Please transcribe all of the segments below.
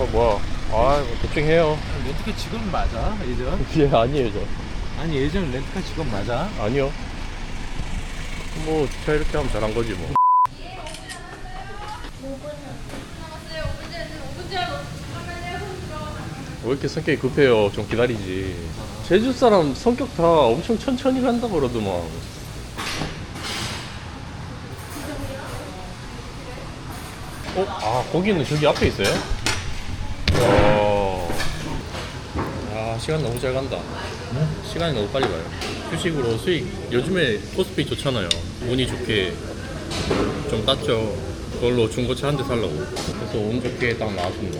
어 뭐야 아뭐 대충 해요 렌트카 직원 맞아? 예전? 예 아니에요 저 아니 예전 렌트카 직원 맞아? 아니요 뭐 주차 이렇게 하면 잘한 거지 뭐 왜 이렇게 성격이 급해요 좀 기다리지 제주 사람 성격 다 엄청 천천히 간다 그러더만 어? 아 거기는 저기 앞에 있어요? 와. 아 시간 너무 잘 간다. 시간이 너무 빨리 가요. 휴식으로 수익. 요즘에 코스피 좋잖아요. 운이 좋게 좀 땄죠. 그걸로 중고차 한 대 살라고. 그래서 운 좋게 딱 나왔습니다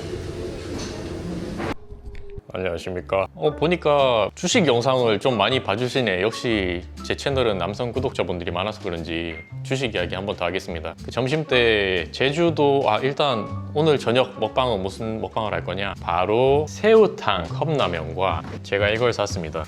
안녕하십니까? 어 보니까 주식 영상을 좀 많이 봐주시네. 역시 제 채널은 남성 구독자분들이 많아서 그런지 주식 이야기 한 번 더 하겠습니다. 그 점심 때 제주도 아 일단 오늘 저녁 먹방은 무슨 먹방을 할 거냐? 바로 새우탕 컵라면과 제가 이걸 샀습니다.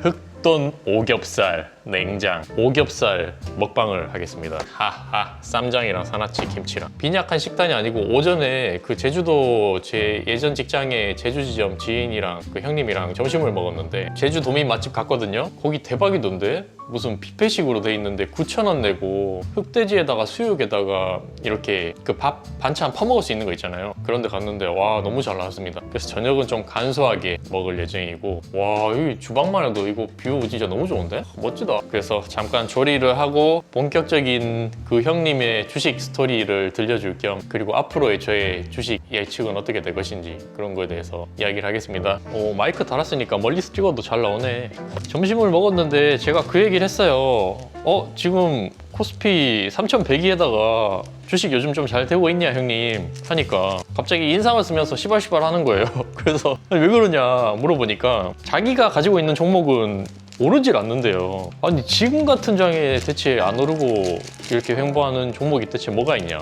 흑 돈 오겹살 냉장 오겹살 먹방을 하겠습니다. 하하 쌈장이랑 사나치 김치랑. 빈약한 식단이 아니고 오전에 그 제주도 제 예전 직장의 제주 지점 지인이랑 그 형님이랑 점심을 먹었는데 제주 도민 맛집 갔거든요. 거기 대박이던데 무슨 뷔페식으로 돼 있는데 9,000원 내고 흑돼지에다가 수육에다가 이렇게 그 밥 반찬 퍼먹을 수 있는 거 있잖아요. 그런데 갔는데 와 너무 잘 나왔습니다. 그래서 저녁은 좀 간소하게 먹을 예정이고 와 여기 주방만 해도 이거 뷰 진짜 너무 좋은데? 멋지다. 그래서 잠깐 조리를 하고 본격적인 그 형님의 주식 스토리를 들려줄 겸 그리고 앞으로의 저의 주식 예측은 어떻게 될 것인지 그런 거에 대해서 이야기를 하겠습니다. 오 마이크 달았으니까 멀리서 찍어도 잘 나오네. 점심을 먹었는데 제가 그 얘기 를 했어요. 어 지금 코스피 3100이에다가 주식 요즘 좀 잘 되고 있냐 형님? 하니까 갑자기 인상을 쓰면서 시발시발 하는 거예요. 그래서 왜 그러냐 물어보니까 자기가 가지고 있는 종목은 오르질 않는데요. 아니 지금 같은 장에 대체 안 오르고 이렇게 횡보하는 종목이 대체 뭐가 있냐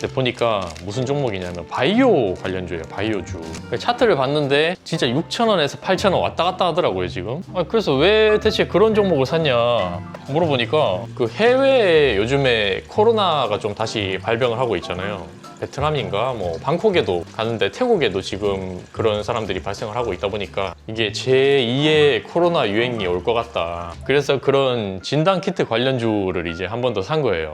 근데 보니까 무슨 종목이냐면 바이오 관련주예요 바이오주. 그 차트를 봤는데 진짜 6,000원에서 8,000원 왔다 갔다 하더라고요 지금. 아, 그래서 왜 대체 그런 종목을 샀냐 물어보니까 그 해외에 요즘에 코로나가 좀 다시 발병을 하고 있잖아요. 베트남인가? 뭐 방콕에도 가는데 태국에도 지금 그런 사람들이 발생을 하고 있다 보니까 이게 제2의 코로나 유행이 올 것 같다. 그래서 그런 진단 키트 관련주를 이제 한 번 더 산 거예요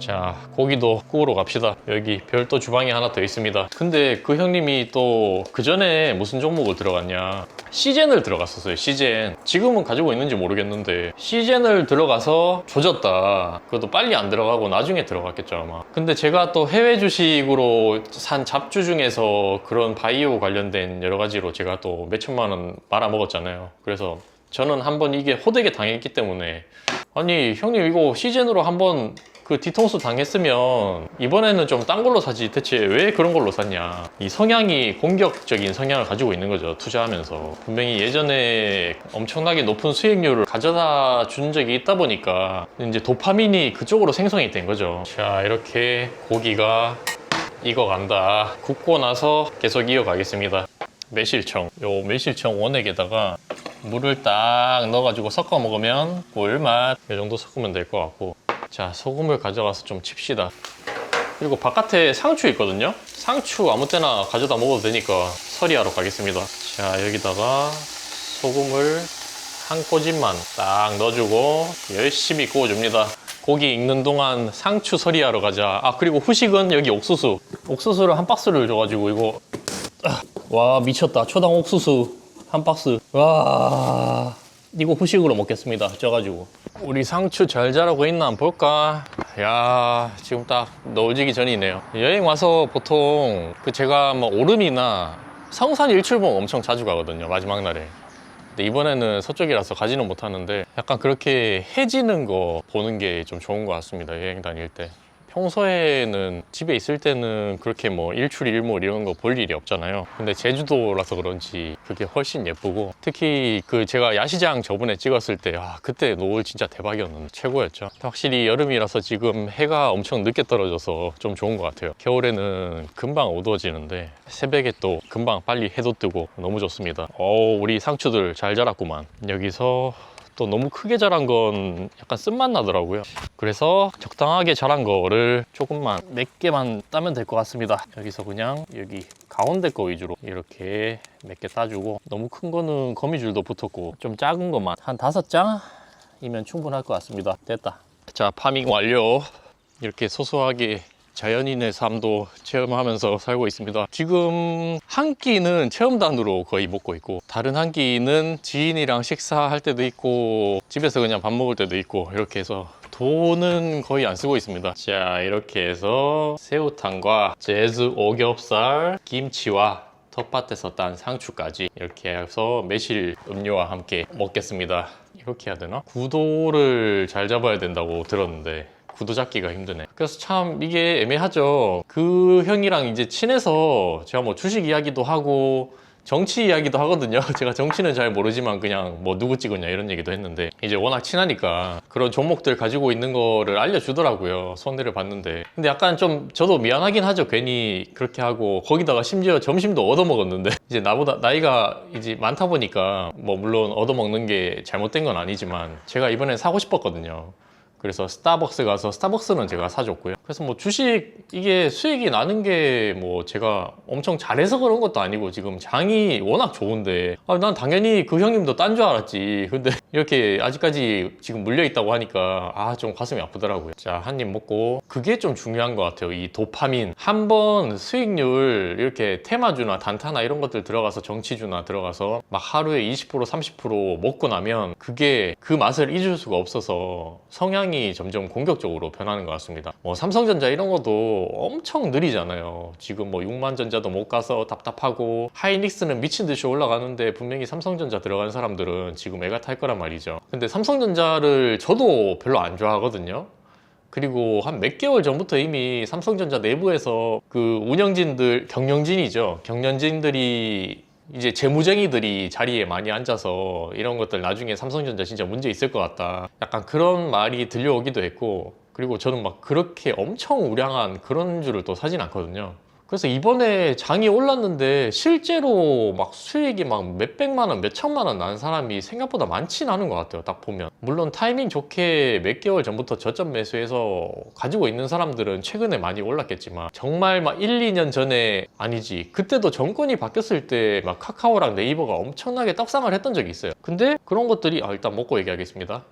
자 고기도 구우러 갑시다. 여기 별도 주방이 하나 더 있습니다. 근데 그 형님이 또 그 전에 무슨 종목을 들어갔냐? 시젠을 들어갔었어요 시젠. 지금은 가지고 있는지 모르겠는데 시젠을 들어가서 조졌다. 그것도 빨리 안 들어가고 나중에 들어갔겠죠 아마. 근데 제가 또 해외 주식으로 산 잡주 중에서 그런 바이오 관련된 여러 가지로 제가 또 몇천만 원 말아먹었잖아요. 그래서 저는 한번 이게 호되게 당했기 때문에. 아니 형님 이거 시즌으로 한번 그 뒤통수 당했으면 이번에는 좀 딴 걸로 사지 대체 왜 그런 걸로 샀냐. 이 성향이 공격적인 성향을 가지고 있는 거죠 투자하면서. 분명히 예전에 엄청나게 높은 수익률을 가져다 준 적이 있다 보니까 이제 도파민이 그쪽으로 생성이 된 거죠. 자 이렇게 고기가 익어간다. 굽고 나서 계속 이어가겠습니다. 매실청. 요 매실청 원액에다가 물을 딱 넣어가지고 섞어 먹으면 꿀맛 이 정도 섞으면 될 것 같고 자 소금을 가져가서 좀 칩시다. 그리고 바깥에 상추 있거든요? 상추 아무 때나 가져다 먹어도 되니까 서리하러 가겠습니다. 자 여기다가 소금을 한 꼬집만 딱 넣어주고 열심히 구워줍니다. 고기 익는 동안 상추 서리하러 가자. 아 그리고 후식은 여기 옥수수. 옥수수를 한 박스를 줘가지고 이거. 와 미쳤다. 초당 옥수수 한 박스. 와 이거 후식으로 먹겠습니다. 쪄가지고. 우리 상추 잘 자라고 있나 한번 볼까? 야 지금 딱 넣어지기 전이네요. 여행 와서 보통 그 제가 뭐 오름이나 성산 일출봉 엄청 자주 가거든요 마지막 날에. 근데 이번에는 서쪽이라서 가지는 못하는데 약간 그렇게 해지는 거 보는 게 좀 좋은 것 같습니다 여행 다닐 때 평소에는 집에 있을 때는 그렇게 뭐 일출 일몰 이런 거 볼 일이 없잖아요. 근데 제주도라서 그런지 그게 훨씬 예쁘고 특히 그 제가 야시장 저번에 찍었을 때 아, 그때 노을 진짜 대박이었는데 최고였죠. 확실히 여름이라서 지금 해가 엄청 늦게 떨어져서 좀 좋은 것 같아요. 겨울에는 금방 어두워지는데 새벽에 또 금방 빨리 해도 뜨고 너무 좋습니다. 어 우리 상추들 잘 자랐구만. 여기서 또 너무 크게 자란 건 약간 쓴맛 나더라고요. 그래서 적당하게 자란 거를 조금만 몇 개만 따면 될 것 같습니다. 여기서 그냥 여기 가운데 거 위주로 이렇게 몇 개 따주고 너무 큰 거는 거미줄도 붙었고 좀 작은 것만 한 다섯 장이면 충분할 것 같습니다. 됐다. 자, 파밍 완료. 이렇게 소소하게 자연인의 삶도 체험하면서 살고 있습니다. 지금 한 끼는 체험단으로 거의 먹고 있고 다른 한 끼는 지인이랑 식사할 때도 있고 집에서 그냥 밥 먹을 때도 있고 이렇게 해서 돈은 거의 안 쓰고 있습니다. 자 이렇게 해서 새우탕과 제주 오겹살, 김치와 텃밭에서 딴 상추까지 이렇게 해서 매실 음료와 함께 먹겠습니다. 이렇게 해야 되나? 구도를 잘 잡아야 된다고 들었는데 구도 잡기가 힘드네. 그래서 참 이게 애매하죠. 그 형이랑 이제 친해서 제가 뭐 주식 이야기도 하고 정치 이야기도 하거든요. 제가 정치는 잘 모르지만 그냥 뭐 누구 찍었냐 이런 얘기도 했는데 이제 워낙 친하니까 그런 종목들 가지고 있는 거를 알려주더라고요. 손해를 봤는데. 근데 약간 좀 저도 미안하긴 하죠. 괜히 그렇게 하고 거기다가 심지어 점심도 얻어먹었는데 이제 나보다 나이가 이제 많다 보니까 뭐 물론 얻어먹는 게 잘못된 건 아니지만 제가 이번엔 사고 싶었거든요. 그래서 스타벅스 가서 스타벅스는 제가 사줬고요. 그래서 뭐 주식 이게 수익이 나는 게 뭐 제가 엄청 잘해서 그런 것도 아니고 지금 장이 워낙 좋은데 아, 난 당연히 그 형님도 딴 줄 알았지. 근데 이렇게 아직까지 지금 물려 있다고 하니까 아 좀 가슴이 아프더라고요. 자 한 입 먹고 그게 좀 중요한 것 같아요. 이 도파민 한 번 수익률 이렇게 테마주나 단타나 이런 것들 들어가서 정치주나 들어가서 막 하루에 20% 30% 먹고 나면 그게 그 맛을 잊을 수가 없어서 성향 이 점점 공격적으로 변하는 것 같습니다. 뭐 삼성전자 이런 것도 엄청 느리잖아요. 지금 뭐 6만 전자도 못 가서 답답하고 하이닉스는 미친 듯이 올라가는데 분명히 삼성전자 들어간 사람들은 지금 애가 탈 거란 말이죠. 근데 삼성전자를 저도 별로 안 좋아하거든요. 그리고 한 몇 개월 전부터 이미 삼성전자 내부에서 그 운영진들, 경영진이죠. 경영진들이 이제 재무쟁이들이 자리에 많이 앉아서 이런 것들 나중에 삼성전자 진짜 문제 있을 것 같다. 약간 그런 말이 들려오기도 했고, 그리고 저는 막 그렇게 엄청 우량한 그런 줄을 또 사진 않거든요. 그래서 이번에 장이 올랐는데 실제로 막 수익이 막 몇백만 원, 몇천만 원 난 사람이 생각보다 많진 않은 것 같아요. 딱 보면. 물론 타이밍 좋게 몇 개월 전부터 저점 매수해서 가지고 있는 사람들은 최근에 많이 올랐겠지만 정말 막 1, 2년 전에 아니지. 그때도 정권이 바뀌었을 때 막 카카오랑 네이버가 엄청나게 떡상을 했던 적이 있어요. 근데 그런 것들이 아, 일단 먹고 얘기하겠습니다.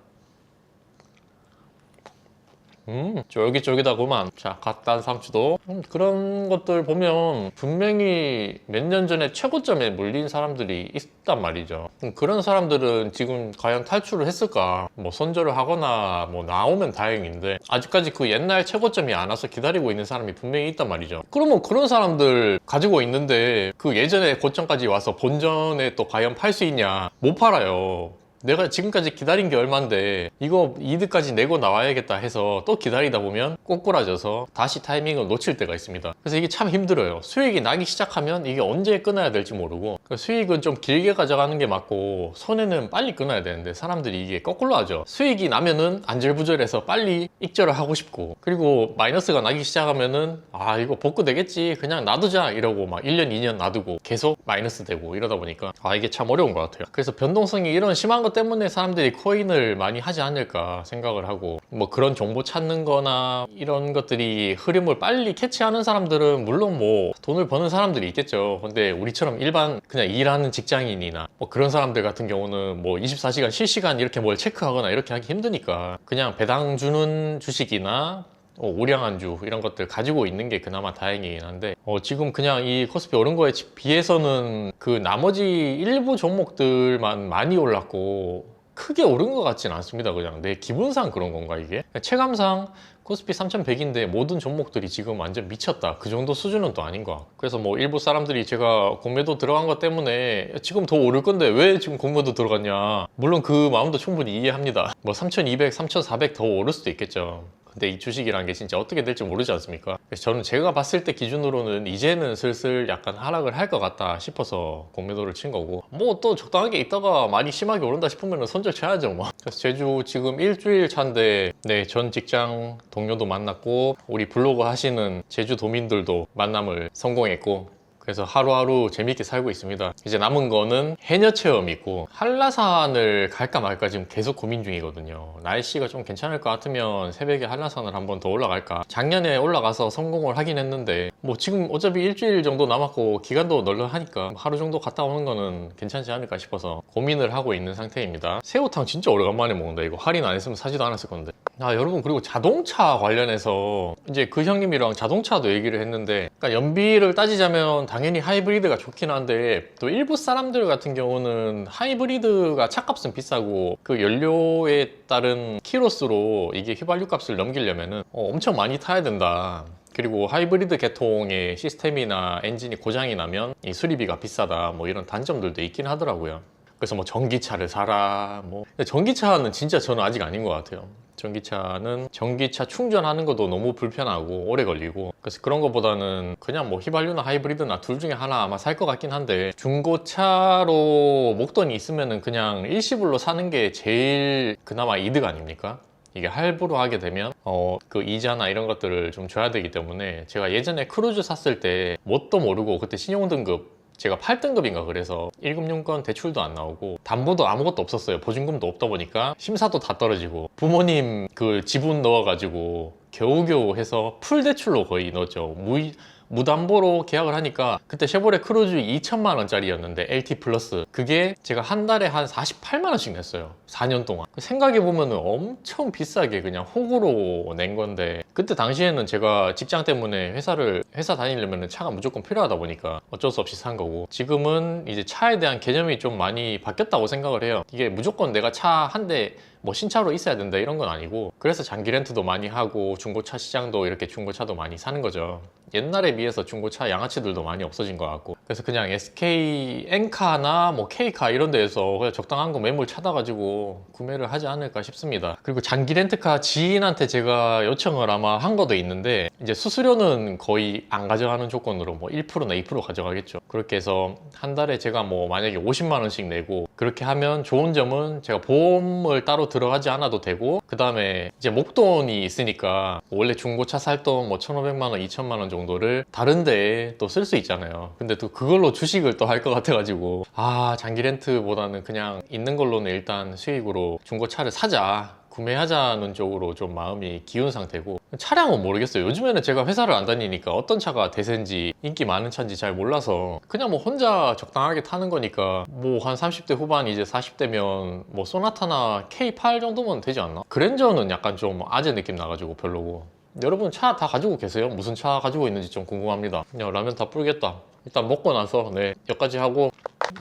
음, 쫄깃쫄깃하구만. 자, 갓단 상추도. 음, 그런 것들 보면 분명히 몇 년 전에 최고점에 물린 사람들이 있단 말이죠. 음, 그런 사람들은 지금 과연 탈출을 했을까? 뭐 손절을 하거나 뭐 나오면 다행인데 아직까지 그 옛날 최고점이 안 와서 기다리고 있는 사람이 분명히 있단 말이죠. 그러면 그런 사람들 가지고 있는데 그 예전에 고점까지 와서 본전에 또 과연 팔 수 있냐? 못 팔아요. 내가 지금까지 기다린 게 얼만데 이거 이득까지 내고 나와야겠다 해서 또 기다리다 보면 꼬꾸라져서 다시 타이밍을 놓칠 때가 있습니다. 그래서 이게 참 힘들어요. 수익이 나기 시작하면 이게 언제 끊어야 될지 모르고 그 수익은 좀 길게 가져가는 게 맞고 손해는 빨리 끊어야 되는데 사람들이 이게 거꾸로 하죠. 수익이 나면은 안절부절해서 빨리 익절을 하고 싶고 그리고 마이너스가 나기 시작하면은 아 이거 복구 되겠지 그냥 놔두자 이러고 막 1년 2년 놔두고 계속 마이너스 되고 이러다 보니까 아 이게 참 어려운 것 같아요. 그래서 변동성이 이런 심한 것 때문에 사람들이 코인을 많이 하지 않을까 생각을 하고 뭐 그런 정보 찾는 거나 이런 것들이 흐름을 빨리 캐치하는 사람들은 물론 뭐 돈을 버는 사람들이 있겠죠. 근데 우리처럼 일반 그냥 일하는 직장인이나 뭐 그런 사람들 같은 경우는 뭐 24시간 실시간 이렇게 뭘 체크하거나 이렇게 하기 힘드니까 그냥 배당 주는 주식이나 어, 우량한 주 이런 것들 가지고 있는 게 그나마 다행이긴 한데 어, 지금 그냥 이 코스피 오른 거에 비해서는 그 나머지 일부 종목들만 많이 올랐고 크게 오른 것 같진 않습니다 그냥. 내 기분상 그런 건가 이게? 체감상 코스피 3100인데 모든 종목들이 지금 완전 미쳤다. 그 정도 수준은 또 아닌 것 같고. 그래서 뭐 일부 사람들이 제가 공매도 들어간 것 때문에 지금 더 오를 건데 왜 지금 공매도 들어갔냐. 물론 그 마음도 충분히 이해합니다. 뭐 3200, 3400 더 오를 수도 있겠죠 근데 이 주식이라는 게 진짜 어떻게 될지 모르지 않습니까? 그래서 저는 제가 봤을 때 기준으로는 이제는 슬슬 약간 하락을 할 것 같다 싶어서 공매도를 친 거고 뭐 또 적당하게 있다가 많이 심하게 오른다 싶으면 손절 쳐야죠 뭐 그래서 제주 지금 일주일 차인데 네 전 직장 동료도 만났고 우리 블로그 하시는 제주 도민들도 만남을 성공했고 그래서 하루하루 재밌게 살고 있습니다. 이제 남은 거는 해녀 체험 있고 한라산을 갈까 말까 지금 계속 고민 중이거든요. 날씨가 좀 괜찮을 것 같으면 새벽에 한라산을 한번 더 올라갈까. 작년에 올라가서 성공을 하긴 했는데 뭐 지금 어차피 일주일 정도 남았고 기간도 널널하니까 하루 정도 갔다 오는 거는 괜찮지 않을까 싶어서 고민을 하고 있는 상태입니다. 새우탕 진짜 오래간만에 먹는다. 이거 할인 안 했으면 사지도 않았을 건데. 아 여러분 그리고 자동차 관련해서 이제 그 형님이랑 자동차도 얘기를 했는데 그러니까 연비를 따지자면 당연히 하이브리드가 좋긴 한데 또 일부 사람들 같은 경우는 하이브리드가 차값은 비싸고 그 연료에 따른 키로수로 이게 휘발유 값을 넘기려면은 어, 엄청 많이 타야 된다. 그리고 하이브리드 계통의 시스템이나 엔진이 고장이 나면 이 수리비가 비싸다 뭐 이런 단점들도 있긴 하더라고요. 그래서 뭐 전기차를 사라 뭐 전기차는 진짜 저는 아직 아닌 것 같아요. 전기차는 전기차 충전하는 것도 너무 불편하고 오래 걸리고 그래서 그런 것보다는 그냥 뭐 휘발유나 하이브리드나 둘 중에 하나 아마 살 것 같긴 한데 중고차로 목돈이 있으면은 그냥 일시불로 사는 게 제일 그나마 이득 아닙니까? 이게 할부로 하게 되면 어 그 이자나 이런 것들을 좀 줘야 되기 때문에 제가 예전에 크루즈 샀을 때 뭣도 모르고 그때 신용등급 제가 8등급인가 그래서 1금융권 대출도 안 나오고 담보도 아무것도 없었어요. 보증금도 없다 보니까 심사도 다 떨어지고 부모님 그 지분 넣어가지고 겨우겨우 해서 풀 대출로 거의 넣었죠. 무, 무담보로 계약을 하니까 그때 쉐보레 크루즈 2천만 원짜리였는데 LT 플러스. 그게 제가 한 달에 한 48만 원씩 냈어요. 4년 동안. 생각해 보면 엄청 비싸게 그냥 호구로 낸 건데 그때 당시에는 제가 직장 때문에 회사를 회사 다니려면 차가 무조건 필요하다 보니까 어쩔 수 없이 산 거고 지금은 이제 차에 대한 개념이 좀 많이 바뀌었다고 생각을 해요. 이게 무조건 내가 차 한대 뭐 신차로 있어야 된다 이런 건 아니고 그래서 장기 렌트도 많이 하고 중고차 시장도 이렇게 중고차도 많이 사는 거죠. 옛날에 비해서 중고차 양아치들도 많이 없어진 것 같고. 그래서 그냥 SK 엔카나 뭐 K카 이런 데에서 그냥 적당한 거 매물 찾아가지고 구매를 하지 않을까 싶습니다. 그리고 장기 렌트카 지인한테 제가 요청을 아마 한 것도 있는데 이제 수수료는 거의 안 가져가는 조건으로 뭐 1%나 2% 가져가겠죠. 그렇게 해서 한 달에 제가 뭐 만약에 50만 원씩 내고 그렇게 하면 좋은 점은 제가 보험을 따로 들어가지 않아도 되고 그 다음에 이제 목돈이 있으니까 원래 중고차 살 돈 뭐 1,500만 원, 2천만 원 정도를 다른데 또쓸 수 있잖아요. 근데 또 그걸로 주식을 또 할 것 같아가지고 아 장기 렌트보다는 그냥 있는 걸로는 일단 수익으로 중고차를 사자. 구매하자는 쪽으로 좀 마음이 기운 상태고. 차량은 모르겠어요. 요즘에는 제가 회사를 안 다니니까 어떤 차가 대세인지 인기 많은 차인지 잘 몰라서 그냥 뭐 혼자 적당하게 타는 거니까 뭐 한 30대 후반 이제 40대면 뭐 소나타나 K8 정도면 되지 않나? 그랜저는 약간 좀 아재 느낌 나가지고 별로고. 여러분 차 다 가지고 계세요? 무슨 차 가지고 있는지 좀 궁금합니다. 그냥 라면 다 불겠다. 일단 먹고 나서 네 여기까지 하고.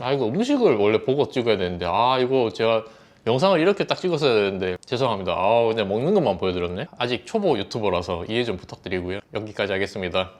아 이거 음식을 원래 보고 찍어야 되는데 아 이거 제가 영상을 이렇게 딱 찍었어야 되는데 죄송합니다. 아 그냥 먹는 것만 보여드렸네. 아직 초보 유튜버라서 이해 좀 부탁드리고요. 여기까지 하겠습니다.